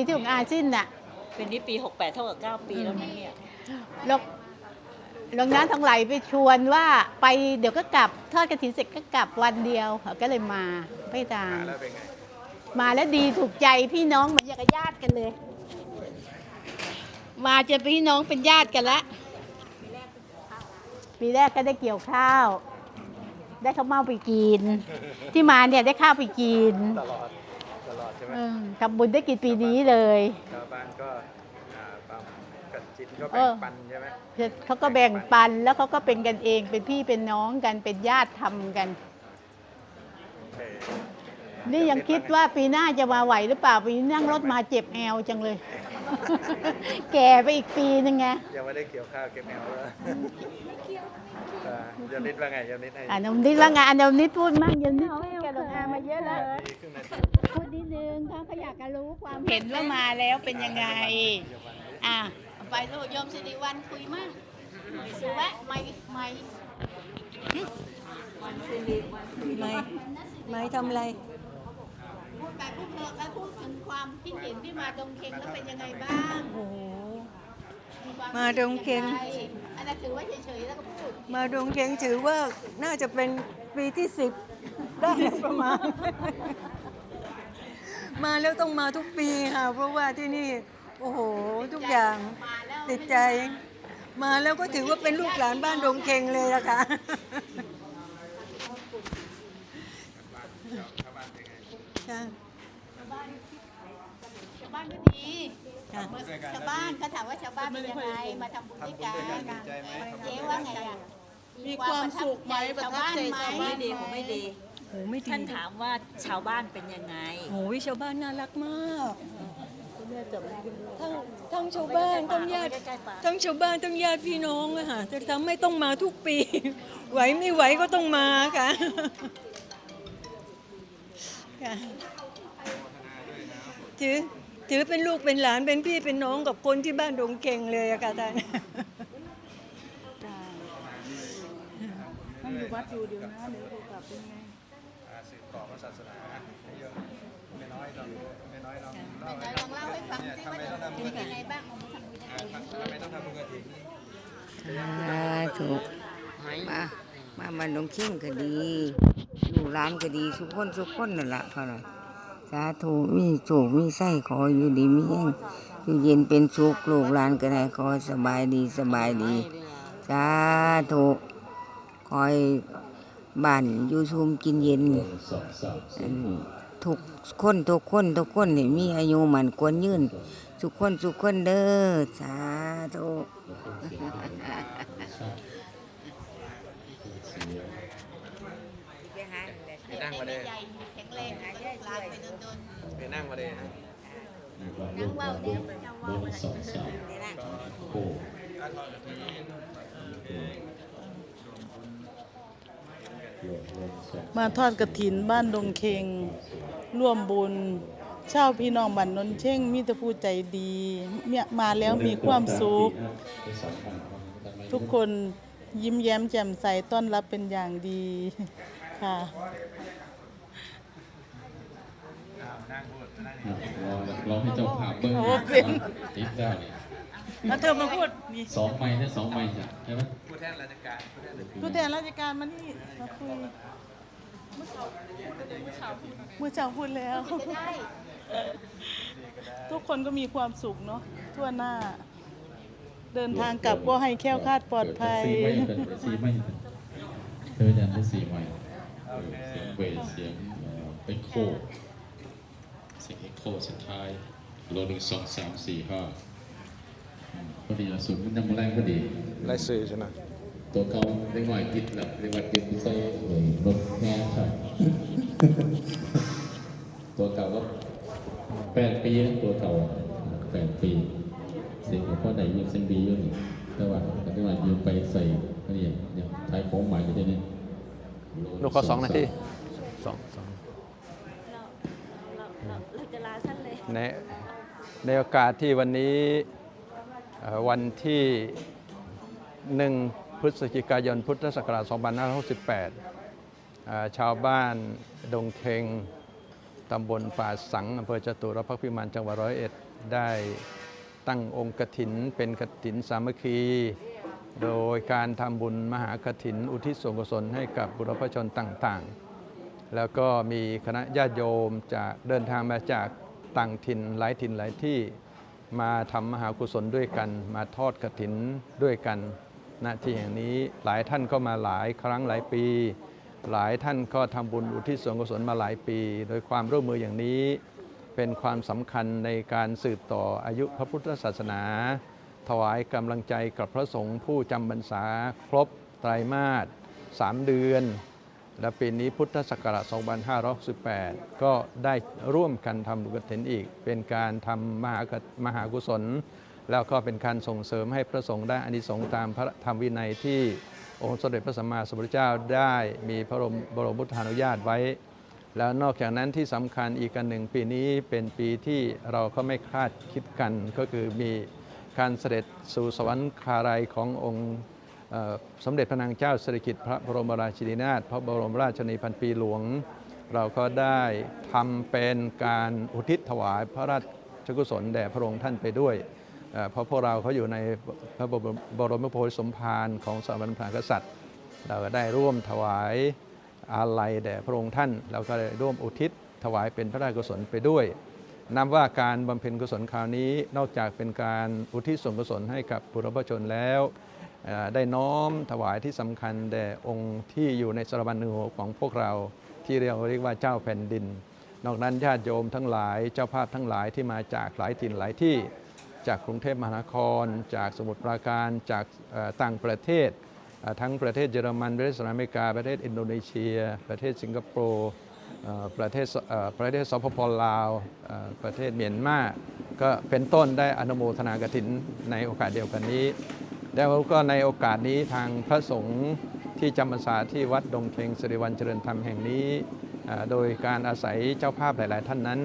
ปีที่ของอาสิ้นน่ะปีนี้ปี 68 เท่ากับ 9 ปีแล้วนะเนี่ย หลวงหลวงน้าทั้งไหลายไปชวนว่าไปเดี๋ยวก็กลับทอดกระถินเสร็จก็กลับวันเดียวก็เลยมาไปตาม แล้วเป็นไง มาแล้วดีถูกใจพี่น้องเหมือนอย่างกับญาติกันเลย มาจะพี่น้องเป็นญาติกันละปีแรกก็ได้เกี่ยวข้าว ได้ข้าวเม่าไปกิน ที่มาเนี่ยได้ข้าวไปกิน ตลอดตลอด ใช่ไหมเออทำบุญได้กินปีนี้เลย ชาวบ้านก็อ่าบางกัดจินก็เอแบ่งอปันใช่ไหมเขาก็แบ่งปันแล้วเขาก็เป็นกันเองเป็นพี่เป็นน้องกันเป็นญาติทำกัน เออนี่ยังคิดว่าปีหน้าจะมาไหวหรือเปล่าปีนี้นั่งรถมาเจ็บแอวจังเลย แก่ไปอีกปีนึงไงยังไม่ได้เกี่ยวข้าวเก็บแมวเลยอ่ายมนิดว่าไงยมนิดให้อ่านมนิดว่างานนมนิดพูดมั่งยมนิดพูดกับลงอามาเยอะแล้ว ดีครึ่งนาที พูด นิดนึงเขาเขาอยากจะรู้ความเห็นว่ามาแล้วเป็นยังไง อะเอาไปลูกโยมสิริวัลคุยมั่งสุวะไม่ไม่ไม่ไม่ทำอะไรพูดไปพูดเถอะแล้วพูดถึงความคิดเห็นที่มาดงเค็งแล้วเป็นยังไงบ้างโอ้โหควมาดงเค็งคิดห็นยังไงอันนั้นถือว่าเฉยๆแล้วก็พูดมาดงเกงถือว่าน่าจะเป็นปีที่สิบได้ประมาณ มาแล้วต้องมาทุกปีค่ะ เพราะว่าที่นี่ โอ้โห ทุกอย่างมาแล้วติดใจ มาแล้วก็ถือว่าเป็นลูกหลานบ้านดงเคงเลยอะค่ะค่ะชาวบ้านก็ดีค่ะชาวบ้านเขาถามว่าชาวบ้านเป็นยังไงมาทำบุญด้วยกันทำบุญด้วยกันดีใจไหมเจ๊ว่าไงอะมีความสุขไหมประทับใจชาวบ้านไม่ดีผมไม่ดี โหไม่ดีท่านถามว่าชาวบ้านเป็นยังไงโอ้ยชาวบ้านน่ารักมากทั้งทั้งชาวบ้านทั้งญาติใกล้ๆปากทั้งชาวบ้านทั้งญาติพี่น้องอะค่ะจะทำให้ต้องมาทุกปี ไหวไม่ไหวก็ต้องมาค่ะค่ะถือถือเป็นลูกเป็นหลานเป็นพี่เป็นน้องกับคนที่บ้านดงเก่งเลยอะค่ะท่านท่านอยู่วัดอยู่เดี๋ยวนะเดี๋ยวจะกลับเป็นไง อ่าสืบอพระศาสนาให้เยอะไม่น้อยลองไม่น้อยลองเล่าไหนลองเล่าให้ฟังเนี่ยสิทำว่าไมต้องทำบุญเป็นกฐิยันงไงบ้างเอามาทำบุญยังไงอ่าทำไมต้องทำบุญกฐินสาธุมามามันลงเข่งก็ดีลูกหลานก็ดีทุกคนทุกคนนั่นแหละเท่านั้นสาธุมีโชคมีไส้ขออยู่ดีมีแห้งอยู่เย็นเป็นสุขลูกหลานก็ได้ขอสบายดีสบายดีสาธุคอย บ้านอยู่ชุมกินเย็นอันทุกคนทุกคนทุกคนนี่มีอายุมันควรยืนทุกคนทุกคนเด้อสาธุไปนั่งมาเลยใหญ่แข็งแรงแล้วก็ลานไปโดนไปนั่งมาเลยนะๆนั่งว่าวเนี่ยจะว่าวอะไร มาทอดกระถินบ้านดงเคงร่วมบุญเช่าพี่น้องบันนนเช่งมีแต่ผู้ใจดีเนี่ยมาแล้วมีความสุข ทุกคนยิ้มแย้มแจ่มใสต้อนรับเป็นอย่างดีค่ะนั่งพูดนั่งรอรอให้เจ้าภาพเบิ้งโอ้เป็นติดแล้วนี่ แล้วเธอมาพูดนี่สองไม้นะสองไม้จ้ะใช่ไหมผู้แทนราชการผู้แทนราชการผู้แทนราชการมานี่มาคุยเมื่อเช้าพูดแล้วได้ทุกคนก็มีความสุขเนาะทั่วหน้า เดินทางกลับก็ให้แคล้วคลาดปลอดภัยสี่ไม้เป็นสี่ไม้เป็นเธอจะได้สี่ไม้เออเสียงเบสเสียงเอ่อเอ็กโคเสียงเอ็กโคสุดท้ายโลหนึ่งสองสามสี่ห้าอืม พอดีละสุดมันยังแรงพอดีไล่สื่อใช่ไหมตัวเก่าเล็กหน่อยติดแล้วเรียกว่าติดใส่รถแง่ครับ ตัวเก่าก็แปดปีนะตัวเก่าแปดปีเสียงพ่อไหนยืมเส้นดีอยู่นี่แต่ว่าแต่ที่ว่ายืมไปใส่ก็นี่เนี่ยท้ายโค้งใหม่อยู่ที่นี่ลูกขอสองนาทีสองสองเราเราเราเราจะลาท่านเลยในในโอกาสที่วันนี้เอ่อ วันที่หนึ่งพฤศจิกายน พุทธศักราช 2568 ชาวบ้านดงเคงตำบลป่าสังอำเภอจตุรพักษ์พิมานจังหวัดร้อยเอ็ด ได้ตั้งองค์กถินเป็นกถินสามัคคี โดยการทำบุญมหากถิน อุทิศส่วนกุศลให้กับบุรพชนต่างๆ แล้วก็มีคณะญาติโยมจะเดินทางมาจากต่างถิ่นหลายถิ่นหลายที่ มาทำมหากุศลด้วยกัน มาทอดกระถินด้วยกันณที่แห่งนี้หลายท่านก็มาหลายครั้งหลายปี หลายท่านก็ทำบุญอุทิศส่วนกุศลมาหลายปี โดยความร่วมมืออย่างนี้เป็นความสำคัญในการสืบต่ออายุพระพุทธศาสนา ถวายกำลังใจกับพระสงฆ์ผู้จำพรรษาครบไตรมาส3เดือน และปีนี้พุทธศักราช 2518 ก็ได้ร่วมกันทำบุญกฐินอีก เป็นการทำมหามหากุศล แล้วก็เป็นการส่งเสริมให้พระสงฆ์ได้อานิสงส์ตามพระธรรมวินัยที่องค์สมเด็จพระสัมมาสัมพุทธเจ้าได้มีพระบรมบรมพุทธานุญาตไว้ แล้วนอกจากนั้นที่สำคัญอีกอันหนึ่งปีนี้เป็นปีที่เราก็ไม่คาดคิดกันก็คือมีการเสด็จสู่สวรรคาลัยขององค์ สมเด็จพระนางเจ้าสิริกิติ์พระบรมราชินีนาถพระบรมราชชนนีพันปีหลวง เราก็ได้ทำเป็นการอุทิศถวายพระราชกุศลแด่พระองค์ท่านไปด้วย เพราะพวกเราเขาอยู่ในพระบรมโพธิสมภารของสมณพระกษัตริย์ เราก็ได้ร่วมถวายอาลัยแด่พระองค์ท่าน เราก็ได้ร่วมอุทิศถวายเป็นพระราชกุศลไปด้วยนับว่าการบำเพ็ญกุศลคราวนี้นอกจากเป็นการอุทิศส่วนกุศลให้กับบุรพชนแล้ว ได้น้อมถวายที่สำคัญแด่องค์ที่อยู่ในสรบันึหัวของพวกเราที่เรียกเรียกว่าเจ้าแผ่นดิน นอกนั้นญาติโยมทั้งหลายเจ้าภาพทั้งหลายที่มาจากหลายถิ่นหลายที่ จากกรุงเทพมหานคร จากสมุทรปราการจากต่างประเทศ ทั้งประเทศเยอรมันประเทศสหรัฐอเมริกาประเทศอินโดนีเซีย ประเทศสิงคโปร์ประเทศประเทศสปปลาว ประเทศเมียนมาก็เป็นต้นได้อนุโมทนากฐินในโอกาสเดียวกันนี้ แล้วก็ในโอกาสนี้ทางพระสงฆ์ที่จำพรรษาที่วัดดงเคงสิริวัลเจริญธรรมแห่งนี้ โดยการอาศัยเจ้าภาพหลาย ๆ ท่านนั้น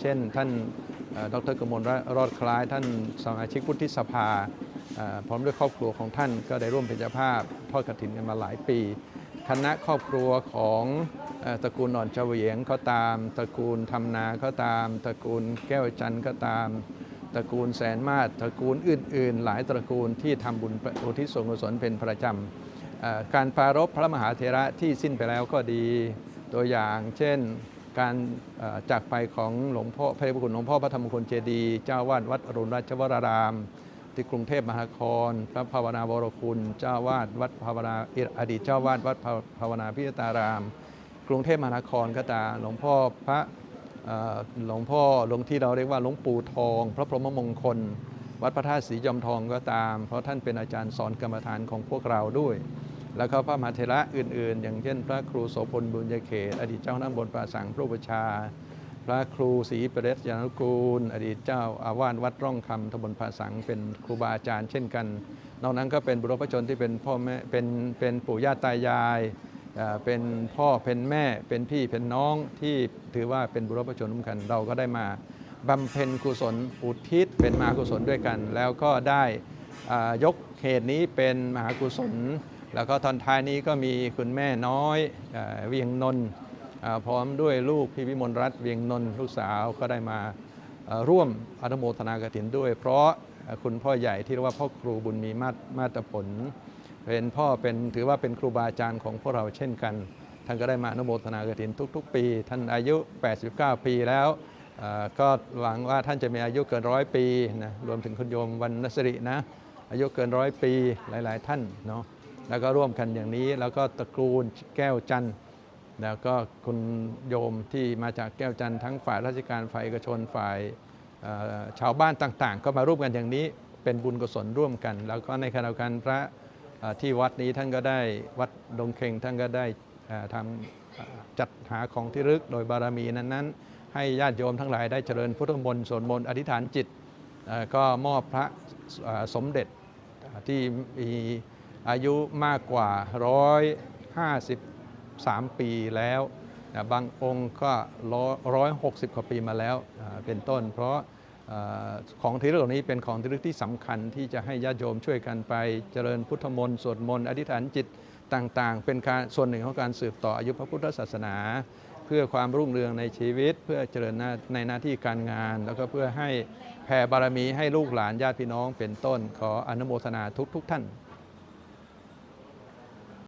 เช่นท่านดรกมลรอดคล้าย ท่านสมาชิกวุฒิสภาพร้อมด้วยครอบครัวของท่านก็ได้ร่วมเป็นเจ้าภาพทอดกฐินกันมาหลายปี คณะครอบครัวของตระกูลหนอนเฉวียงก็ตาม ตระกูลทำนาก็ตาม ตระกูลแก้วจันทร์ก็ตาม ตระกูลแสนมาศตระกูลอื่น ๆ หลายตระกูลที่ทำบุญอุทิศส่วนกุศลเป็นประจำการปรารภพระมหาเถระที่สิ้นไปแล้วก็ดีตัวอย่างเช่นการจากไปของหลวงพ่อพระเดชพระคุณหลวงพ่อพระธรรมคุณเจดีย์เจ้าวาดวัดอรุณราชวราราม ที่กรุงเทพมหานคร พระภาวนาวรคุณ เจ้าวาดวัดภาวนาอดีตเจ้าวาดวัดภาวนาพิยตาราม กรุงเทพมหานครก็ตามหลวงพ่อพระ หลวงพ่อหลวงที่เราเรียกว่าหลวงปู่ทอง พระพรหมมงคล วัดพระธาตุศรีจอมทองก็ตาม เพราะท่านเป็นอาจารย์สอนกรรมฐานของพวกเราด้วย แล้วก็พระมหาเถระอื่น ๆ อย่างเช่น พระครูโสพลบุญญเขต อดีตเจ้าหน้าบนป่าสังพระอุปชา พระครูศรีเปรตยานุกูล อดีตเจ้าอาวาสวัดร่องคำตำบลภาสังเป็นครูบาอาจารย์เช่นกัน นอกนั้นก็เป็นบุรพชนที่เป็นพ่อแม่เป็นเป็นปู่ย่าตายาย เป็นพ่อเป็นแม่เป็นพี่เป็นน้องที่ถือว่าเป็นบุรพชนร่วมกันเราก็ได้มาบำเพ็ญกุศลอุทิศเป็นมหากุศลด้วยกัน แล้วก็ได้ยกเหตุนี้เป็นมหากุศล แล้วก็ตอนท้ายนี้ก็มีคุณแม่น้อยเวียงนนท์พร้อมด้วยลูกพี่วิมลรัตน์เวียงนนท์ลูกสาวก็ได้มาร่วมอนุโมทนากฐินด้วย เพราะคุณพ่อใหญ่ที่เรียกว่าพ่อครูบุญมีมาตมาตรผล เป็นพ่อเป็นถือว่าเป็นครูบาอาจารย์ของพวกเราเช่นกัน ท่านก็ได้มาอนุโมทนากฐินทุก ๆ ปี ท่านอายุ 89 ปีแล้วก็หวังว่าท่านจะมีอายุเกินร้อยปีนะรวมถึงคุณโยมวันนสรินะอายุเกินร้อยปีหลาย ๆ ท่านเนาะแล้วก็ร่วมกันอย่างนี้แล้วก็ตระกูลแก้วจันทร์แล้วก็คุณโยมที่มาจากแก้วจันทร์ทั้งฝ่ายราชการฝ่ายเอกชนฝ่ายชาวบ้านต่าง ๆ ก็มาร่วมกันอย่างนี้เป็นบุญกุศลร่วมกัน แล้วก็ในขณะเดียวกันพระ ที่วัดนี้ท่านก็ได้วัดดงเคงท่านก็ได้ทำจัดหาของที่รึกโดยบารมีนั้นๆ ให้ญาติโยมทั้งหลายได้เจริญพุทธมนต์สวดมนต์อธิษฐานจิต ก็มอบพระสมเด็จที่มีอายุมากกว่า 153 ปีแล้ว บางองค์ก็ร้อยหกสิบกว่าปีมาแล้วเป็นต้นเพราะ ของที่เหล่านี้เป็นของที่ลึกที่สำคัญที่จะให้ญาติโยมช่วยกันไปเจริญพุทธมนต์สวดมนต์อธิษฐานจิตต่างๆ เป็นการส่วนหนึ่งของการสืบต่ออายุพระพุทธศาสนา เพื่อความรุ่งเรืองในชีวิต เพื่อเจริญในหน้าที่การงาน แล้วก็เพื่อให้แผ่บารมีให้ลูกหลานญาติพี่น้องเป็นต้น ขออนุโมทนาทุกทุกๆท่าน